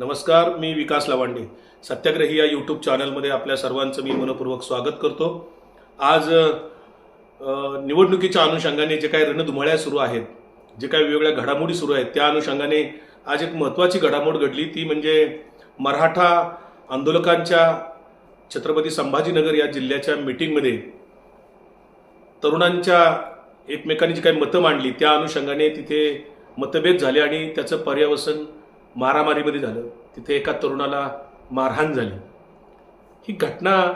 नमस्कार मी विकास लवांडे. सत्याग्रही या यूट्यूब चॅनलमध्ये आपल्या सर्वांचं मी मनपूर्वक स्वागत करतो. आज निवडणुकीच्या अनुषंगाने जे काही रणधुमाळ्या सुरू आहेत जे काही वेगवेगळ्या घडामोडी सुरू आहेत त्या अनुषंगाने आज एक महत्त्वाची घडामोड घडली. ती म्हणजे मराठा आंदोलकांच्या छत्रपती संभाजीनगर या जिल्ह्याच्या मिटिंगमध्ये तरुणांच्या एकमेकांनी जी काही मतं मांडली त्या अनुषंगाने तिथे मतभेद झाले आणि त्याचं पर्यावसन मारामारीमध्ये झालं. तिथे एका तरुणाला मारहाण झाली. ही घटना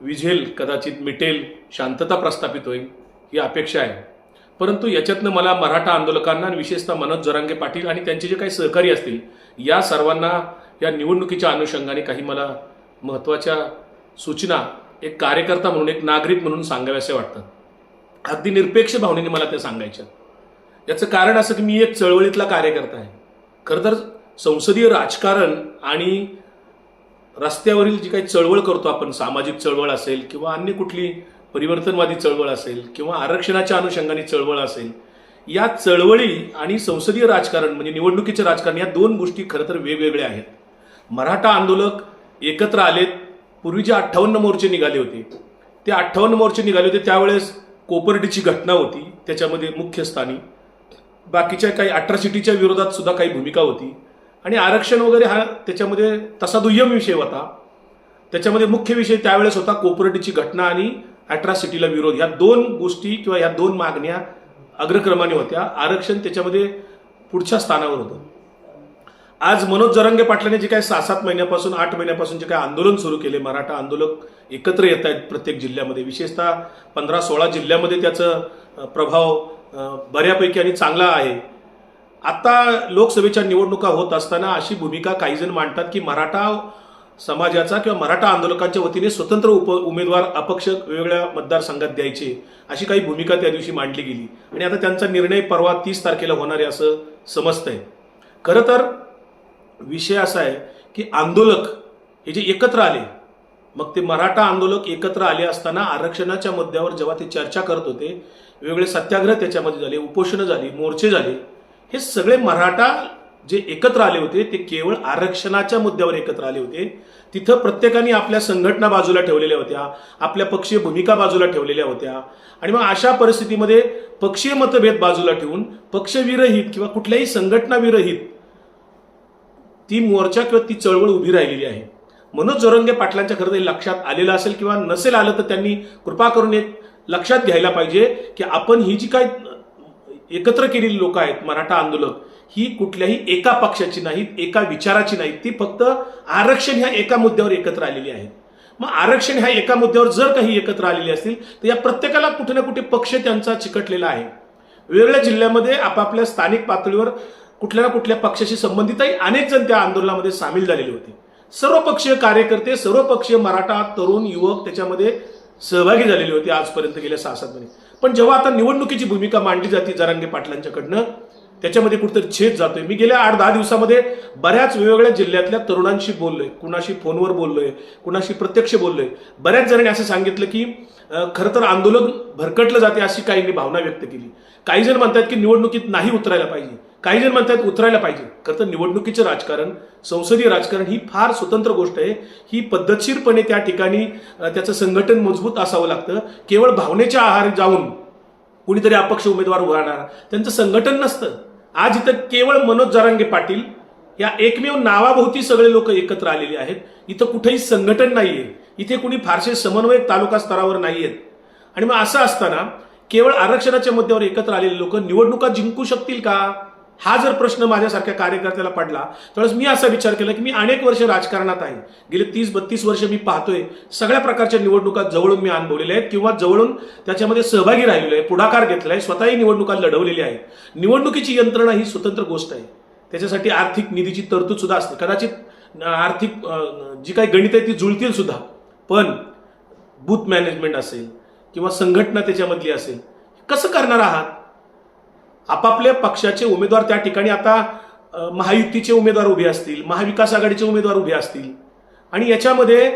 विझेल कदाचित मिटेल शांतता प्रस्थापित होईल ही अपेक्षा आहे. परंतु याच्यातनं मला मराठा आंदोलकांना आणि विशेषतः मनोज जरांगे पाटील आणि त्यांचे जे काही सहकारी असतील या सर्वांना या निवडणुकीच्या अनुषंगाने काही मला महत्त्वाच्या सूचना एक कार्यकर्ता म्हणून एक नागरिक म्हणून सांगाव्यासे वाटतात अगदी निरपेक्ष भावनेने मला ते सांगायच्या. याचं कारण असं की मी एक चळवळीतला कार्यकर्ता आहे. खरं तर संसदीय राजकारण आणि रस्त्यावरील जी काही चळवळ करतो आपण सामाजिक चळवळ असेल किंवा अन्य कुठली परिवर्तनवादी चळवळ असेल किंवा आरक्षणाच्या अनुषंगाने चळवळ असेल या चळवळी आणि संसदीय राजकारण म्हणजे निवडणुकीचे राजकारण या दोन गोष्टी खरं तर वेगवेगळ्या आहेत. मराठा आंदोलक एकत्र आलेत पूर्वी जे अठ्ठावन्न मोर्चे निघाले होते ते अठ्ठावन्न मोर्चे निघाले होते त्यावेळेस कोपर्डीची घटना होती त्याच्यामध्ये मुख्य स्थानी. बाकीच्या काही अट्रॉसिटीच्या विरोधात सुद्धा काही भूमिका होती. आणि आरक्षण वगैरे हा त्याच्यामध्ये तसा दुय्यम विषय होता. त्याच्यामध्ये मुख्य विषय त्यावेळेस होता कोपर्डीची घटना आणि अट्रॉसिटीला विरोध. ह्या दोन गोष्टी किंवा ह्या दोन मागण्या अग्रक्रमाने होत्या. आरक्षण त्याच्यामध्ये पुढच्या स्थानावर होतं. आज मनोज जरंगे पाटलांनी जे काही सहा सात महिन्यापासून आठ महिन्यापासून जे काही आंदोलन सुरू केले मराठा आंदोलक एकत्र येत आहेत प्रत्येक जिल्ह्यामध्ये. विशेषतः पंधरा सोळा जिल्ह्यामध्ये त्याचं प्रभाव बऱ्यापैकी आणि चांगला आहे. आता लोकसभेच्या निवडणुका होत असताना अशी भूमिका काही जण मांडतात की मराठा समाजाचा किंवा मराठा आंदोलकांच्या वतीने स्वतंत्र उप उमेदवार अपक्ष वेगवेगळ्या मतदारसंघात द्यायचे अशी काही भूमिका त्या दिवशी मांडली गेली. आणि आता त्यांचा निर्णय परवा तीस तारखेला होणार आहे असं समजतंय. खरं तर विषय असा आहे की आंदोलक हे जे एकत्र आले मग ते मराठा आंदोलक एकत्र आले असताना आरक्षणाच्या मुद्द्यावर जेव्हा ते चर्चा करत होते वेगवेगळे सत्याग्रह त्याच्यामध्ये झाले उपोषणं झाली मोर्चे झाले हे सगळे मराठा जे एकत्र आले होते ते केवळ आरक्षणाच्या मुद्द्यावर एकत्र आले होते. तिथं प्रत्येकाने आपल्या संघटना बाजूला ठेवलेल्या होत्या आपल्या पक्षीय भूमिका बाजूला ठेवलेल्या होत्या. आणि मग अशा परिस्थितीमध्ये पक्षीय मतभेद बाजूला ठेवून पक्षविरहित किंवा कुठल्याही संघटनाविरहित ती मोर्चा किंवा ती चळवळ उभी राहिलेली आहे. मनोज जोरंगे पाटलांच्या खरं तर लक्षात आलेलं असेल किंवा नसेल आलं तर त्यांनी कृपा करून एक लक्षात घ्यायला पाहिजे की आपण ही जी काय एकत्र केलेली लोक आहेत मराठा आंदोलक ही कुठल्याही एका पक्षाची नाहीत एका विचाराची नाहीत. ती फक्त आरक्षण ह्या एका मुद्द्यावर एकत्र आलेली आहेत. मग आरक्षण ह्या एका मुद्द्यावर जर काही एकत्र आलेली असतील तर या प्रत्येकाला कुठे ना कुठे पक्ष त्यांचा चिकटलेला आहे. वेगवेगळ्या जिल्ह्यामध्ये आपापल्या स्थानिक पातळीवर कुठल्या ना कुठल्या पक्षाशी संबंधितही अनेक जण त्या आंदोलनामध्ये सामील झालेले होते. सर्वपक्षीय कार्यकर्ते सर्वपक्षीय मराठा तरुण युवक त्याच्यामध्ये सहभागी झालेले होते आजपर्यंत गेल्या सहा सात महिने. पण जेव्हा आता निवडणुकीची भूमिका मांडली जाते जरांगे पाटलांच्याकडनं त्याच्यामध्ये कुठेतरी छेद जातोय. मी गेल्या आठ दहा दिवसामध्ये बऱ्याच वेगवेगळ्या जिल्ह्यातल्या तरुणांशी बोललोय. कुणाशी फोनवर बोललोय कुणाशी प्रत्यक्ष बोललोय. बऱ्याच जणांनी असं सांगितलं की खरं तर आंदोलन भरकटलं जाते अशी काहींनी भावना व्यक्त केली. काही जण म्हणतात की निवडणुकीत नाही उतरायला पाहिजे. काही जण म्हणतात उतरायला पाहिजे. खरं तर निवडणुकीचं राजकारण संसदीय राजकारण ही फार स्वतंत्र गोष्ट आहे. ही पद्धतशीरपणे त्या ठिकाणी त्याचं संघटन मजबूत असावं लागतं. केवळ भावनेच्या आहार जाऊन कुणीतरी अपक्ष उमेदवार उभा त्यांचं संघटन नसतं. आज इथं केवळ मनोज जरांगे पाटील या एकमेव नावाभोवती सगळे लोक एकत्र आलेले आहेत. इथं कुठेही संघटन नाहीये. इथे कुणी फारसे समन्वयक तालुका स्तरावर नाहीयेत. आणि मग असं असताना केवळ आरक्षणाच्या मुद्द्यावर एकत्र आलेले लोक निवडणुका जिंकू शकतील का? हा जर प्रश्न माझ्यासारख्या कार्यकर्त्याला पडला त्यावेळेस मी असा विचार केला की मी अनेक वर्ष राजकारणात आहे. गेले तीस बत्तीस वर्ष मी पाहतोय. सगळ्या प्रकारच्या निवडणुका जवळून मी अनुभवलेल्या आहेत किंवा जवळून त्याच्यामध्ये सहभागी राहिलेलो आहे पुढाकार घेतलाय स्वतःही निवडणुका लढवलेली आहे. निवडणुकीची यंत्रणा ही स्वतंत्र गोष्ट आहे. त्याच्यासाठी आर्थिक निधीची तरतूद सुद्धा असते. कदाचित आर्थिक जी काही गणित आहे ती जुळतील सुद्धा. पण बूथ मॅनेजमेंट असेल किंवा संघटना त्याच्यामधली असेल कसं करणार आहात? आपापल्या पक्षाचे उमेदवार त्या ठिकाणी आता महायुतीचे उमेदवार उभे असतील महाविकास आघाडीचे उमेदवार उभे असतील. आणि याच्यामध्ये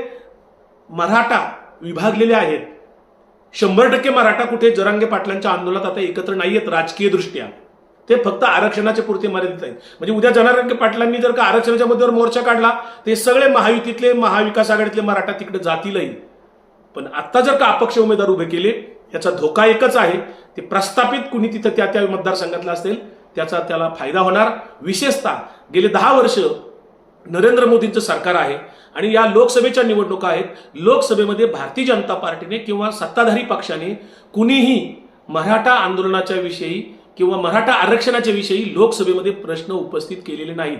मराठा विभागलेले आहेत. शंभर टक्के मराठा कुठे? जरांगे पाटलांच्या आंदोलनात आता एकत्र नाही आहेत राजकीय दृष्ट्या ते फक्त आरक्षणाच्या पुरते मर्यादित आहेत. म्हणजे उद्या जनारंगे पाटलांनी जर का आरक्षणाच्या मुद्द्यावर मोर्चा काढला ते सगळे महायुतीतले महाविकास आघाडीतले मराठा तिकडे जातीलही. पण आता जर का अपक्ष उमेदवार उभे केले याचा धोका एकच आहे ते प्रस्थापित कुणी तिथं त्या त्या मतदारसंघातला असेल त्याचा त्याला फायदा होणार. विशेषतः गेले दहा वर्ष नरेंद्र मोदींचं सरकार आहे आणि या लोकसभेच्या निवडणुका आहेत. लोकसभेमध्ये भारतीय जनता पार्टीने किंवा सत्ताधारी पक्षाने कुणीही मराठा आंदोलनाच्या विषयी किंवा मराठा आरक्षणाच्या विषयी लोकसभेमध्ये प्रश्न उपस्थित केलेले नाहीत.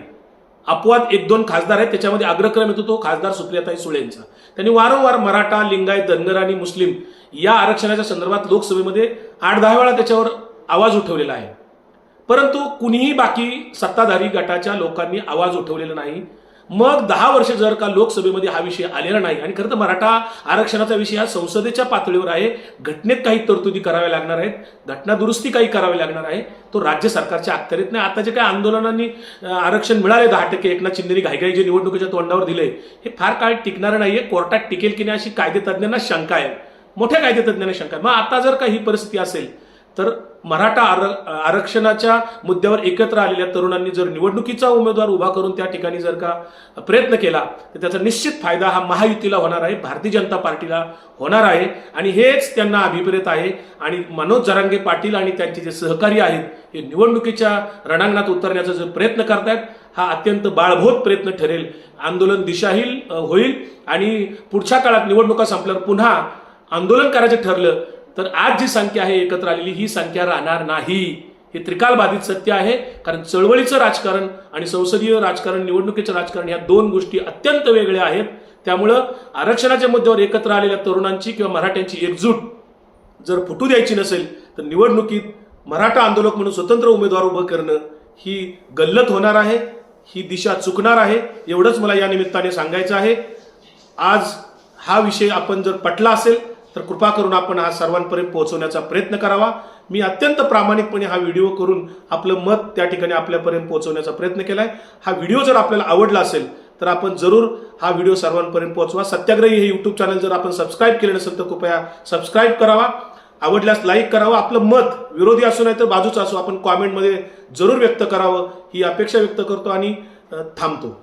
अपवाद एक दोन खासदार आहेत त्याच्यामध्ये अग्रक्रम येतो तो खासदार सुप्रियाताई सुळेंचा त्यांनी वारंवार मराठा लिंगायत धनगर आणि मुस्लिम या आरक्षणाच्या संदर्भात लोकसभेमध्ये आठ दहा वेळा त्याच्यावर आवाज उठवलेला आहे. परंतु कुणीही बाकी सत्ताधारी गटाच्या लोकांनी आवाज उठवलेला नाही. मग दहा वर्ष जर का लोकसभेमध्ये हा विषय आलेला नाही आणि खरं तर मराठा आरक्षणाचा विषय हा संसदेच्या पातळीवर आहे घटनेत काही तरतुदी कराव्या लागणार आहेत घटना दुरुस्ती काही करावी लागणार आहे तो राज्य सरकारच्या अखत्यारीत नाही. आता जे काही आंदोलनांनी आरक्षण मिळाले दहा टक्के एकनाथ शिंदेनी घाईघाई जे निवडणुकीच्या तोंडावर दिले हे फार काळ टिकणारं नाहीये. कोर्टात टिकेल की नाही अशी कायदेतज्ञांना शंका आहे. मोठ्या कायदेतज्ञांना शंका आहे. मग आता जर का ही परिस्थिती असेल तर मराठा आर आरक्षणाच्या मुद्द्यावर एकत्र आलेल्या तरुणांनी जर निवडणुकीचा उमेदवार उभा करून त्या ठिकाणी जर का प्रयत्न केला तर त्याचा निश्चित फायदा हा महायुतीला होणार आहे भारतीय जनता पार्टीला होणार आहे. आणि हेच त्यांना अभिप्रेत आहे. आणि मनोज जरांगे पाटील आणि त्यांचे जे सहकारी आहेत हे निवडणुकीच्या रणांगणात उतरण्याचा जो प्रयत्न करतायत हा अत्यंत बाळभोत प्रयत्न ठरेल. आंदोलन दिशाहील होईल. आणि पुढच्या काळात निवडणुका संपल्यावर पुन्हा आंदोलन करायचं ठरलं तर आज जी संख्या आहे एकत्र आलेली ही संख्या राहणार नाही. हे त्रिकालबाधित सत्य आहे कारण चळवळीचं राजकारण आणि संसदीय राजकारण निवडणुकीचं राजकारण या दोन गोष्टी अत्यंत वेगळ्या आहेत. त्यामुळं आरक्षणाच्या मुद्द्यावर एकत्र आलेल्या तरुणांची किंवा मराठ्यांची एकजूट जर फुटू द्यायची नसेल तर निवडणुकीत मराठा आंदोलक म्हणून स्वतंत्र उमेदवार उभं करणं ही गल्लत होणार आहे ही दिशा चुकणार आहे एवढंच मला या निमित्ताने सांगायचं आहे. आज हा विषय आपण जर पटला असेल तर कृपा करून आपण हा सर्वांपर्यंत पोहोचवण्याचा प्रयत्न करावा. मी अत्यंत प्रामाणिकपणे हा व्हिडिओ करून आपलं मत त्या ठिकाणी आपल्यापर्यंत पोहोचवण्याचा प्रयत्न केला आहे हा व्हिडिओ जर आपल्याला आवडला असेल तर आपण जरूर हा व्हिडिओ सर्वांपर्यंत पोहोचवा. सत्याग्रही हे यूट्यूब चॅनल जर आपण सबस्क्राईब केले नसेल तर कृपया सबस्क्राईब करावा. आवडल्यास लाईक करावं. आपलं मत विरोधी असो नाही तर बाजूचं असो आपण कॉमेंटमध्ये जरूर व्यक्त करावं. ही अपेक्षा व्यक्त करतो आणि थांबतो.